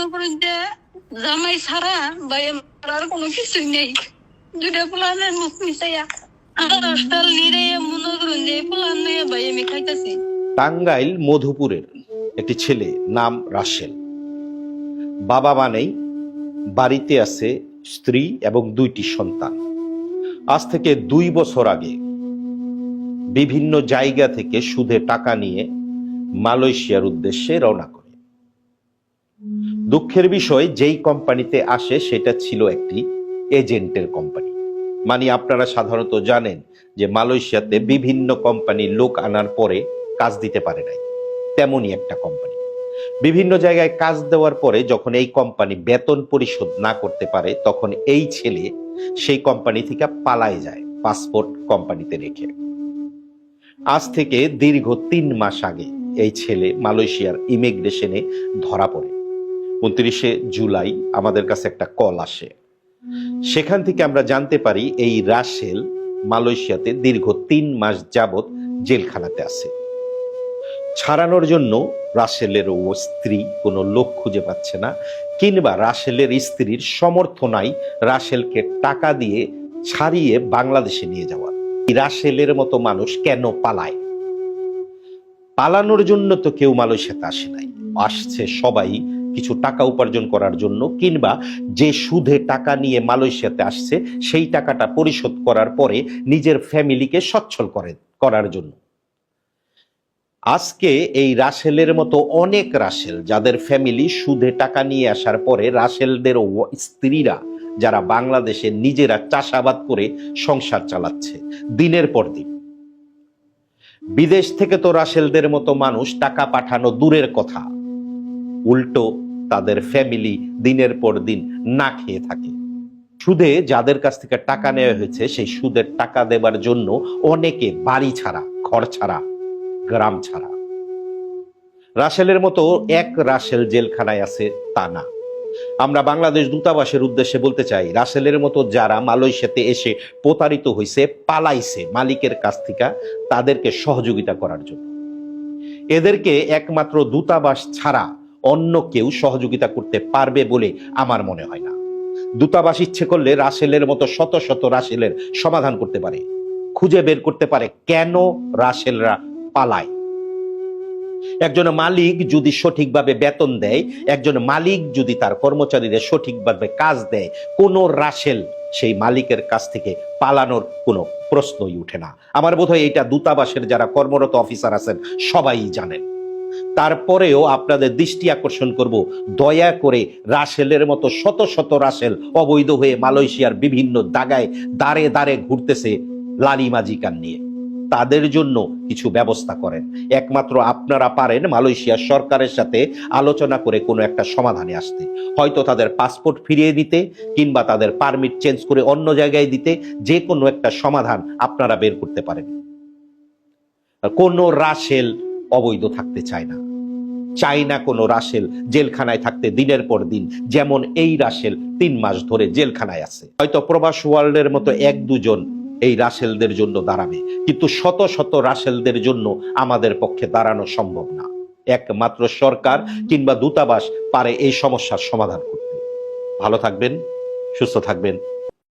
মনে করেন যে জামাই ছাড়া কোনো কিছুই নেই। মুখ মিশাইয়া নিরে মনে যে নিয়ে আমি খাইতেছি। টাঙ্গাইল মধুপুরের একটি ছেলে নাম রাসেল। বাবা মানেই বাড়িতে আছে স্ত্রী এবং দুইটি সন্তান। আজ থেকে দুই বছর আগে বিভিন্ন জায়গা থেকে সুদে টাকা নিয়ে মালয়েশিয়ার উদ্দেশ্যে রওনা করে। দুঃখের বিষয়, যেই কোম্পানিতে আসে, সেটা ছিল একটি এজেন্টের কোম্পানি। মানে আপনারা সাধারণত জানেন যে মালয়েশিয়াতে বিভিন্ন কোম্পানির লোক আনার পরে কাজ দিতে পারে নাই। তেমনই একটা কোম্পানি। বিভিন্ন জায়গায় কাজ দেওয়ার পরে যখন এই কোম্পানি বেতন পরিশোধ না করতে পারে, তখন এই ছেলে সেই কোম্পানি থেকে পালায় যায়, পাসপোর্ট কোম্পানিতে রেখে। আজ থেকে দীর্ঘ তিন মাস আগে এই ছেলে মালয়েশিয়ার ইমিগ্রেশনে ধরা পড়ে। উনত্রিশে জুলাই আমাদের কাছে একটা কল আসে। সেখান থেকে আমরা জানতে পারি এই রাসেল মালয়েশিয়াতে দীর্ঘ তিন মাস যাবৎ জেলখানাতে আছে। ছাড়ানোর জন্য রাসেলের ও স্ত্রী কোনো লোক খুঁজে পাচ্ছে না কিংবা রাসেলের স্ত্রীর সমর্থ নাই রাসেলকে টাকা দিয়ে ছাড়িয়ে বাংলাদেশে নিয়ে যাওয়া। রাসেলের মতো মানুষ কেন পালায়? পালানোর জন্য তো কেউ মালয়েশিয়াতে আসে নাই। আসছে সবাই কিছু টাকা উপার্জন করার জন্য, কিংবা যে সুদে টাকা নিয়ে মালয়েশিয়াতে আসছে, সেই টাকাটা পরিশোধ করার পরে নিজের ফ্যামিলিকে সচ্ছল করে, করার জন্য। আজকে এই রাসেলের মতো অনেক রাসেল, যাদের ফ্যামিলি সুদে টাকা নিয়ে আসার পরে রাসেলদের স্ত্রীরা, যারা বাংলাদেশে নিজেরা চাষাবাদ করে সংসার চালাচ্ছে, দিনের পর দিন। বিদেশ থেকে তো রাসেলদের মতো মানুষ টাকা পাঠানো দূরের কথা উল্টো তাদের ফ্যামিলি দিনের পর দিন না খেয়ে থাকে। সুদে যাদের কাছ থেকে টাকা নেওয়া হয়েছে, সেই সুদের টাকা দেবার জন্য অনেকে বাড়ি ছাড়া, ঘর ছাড়া, গ্রাম ছাড়া। রাসেলের মতো এক রাসেল জেলখানায় আছে তা না। আমরা বাংলাদেশ দূতাবাসের উদ্দেশ্যে বলতে চাই, রাসেলের মতো যারা মালয়েশিয়াতে এসে প্রতারিত হয়েছে পালাইছে মালিকের কাছ থেকে, তাদেরকে সহযোগিতা করার জন্য। এদেরকে একমাত্র দূতাবাস ছাড়া অন্য কেউ সহযোগিতা করতে পারবে বলে আমার মনে হয় না। দূতাবাস ইচ্ছে করলে রাসেলের মতো শত শত রাসেলের সমাধান করতে পারে। খুঁজে বের করতে পারে কেন রাসেলরা পালায়। একজন মালিক যদি সঠিকভাবে বেতন দেয়, একজন মালিক যদি তার কর্মচারীদের সঠিকভাবে কাজ দেয়, কোন রাসেল সেই মালিকের কাছ থেকে পালানোর কোনো প্রশ্নই উঠে না। আমার বোধ হয় এটা দূতাবাসের যারা কর্মরত অফিসার আছেন, সবাই জানেন। তারপরেও আপনাদের দৃষ্টি আকর্ষণ করব। দয়া করে রাসেলের মতো শত শত রাসেল অবৈধ হয়ে মালয়েশিয়ার বিভিন্ন দাগায় দাঁড়ে দাঁড়ে ঘুরতেছে লালি মাজিকান নিয়ে। তাদের জন্য কিছু ব্যবস্থা করেন। একমাত্র আপনারা পারেন মালয়েশিয়ার সরকারের সাথে আলোচনা করে কোনো একটা সমাধানে আসতে। হয়তো তাদের পাসপোর্ট ফিরিয়ে দিতে কিংবা তাদের পারমিট চেঞ্জ করে অন্য জায়গায় দিতে যে কোনো একটা সমাধান আপনারা বের করতে পারেন। কোনো রাসেল অবৈধ থাকতে চায় না। চাই না কোনো রাসেল জেলখানায় থাকতে দিনের পর দিন, যেমন এই রাসেল তিন মাস ধরে জেলখানায় আছে। হয়তো প্রবাস ওয়ার্ল্ডের মতো এক দুজন এই রাসেলদের জন্য দাঁড়াবে, কিন্তু শত শত রাসেলদের জন্য আমাদের পক্ষে দাঁড়ানো সম্ভব না। একমাত্র সরকার কিংবা দূতাবাস পারে এই সমস্যার সমাধান করতে। ভালো থাকবেন, সুস্থ থাকবেন।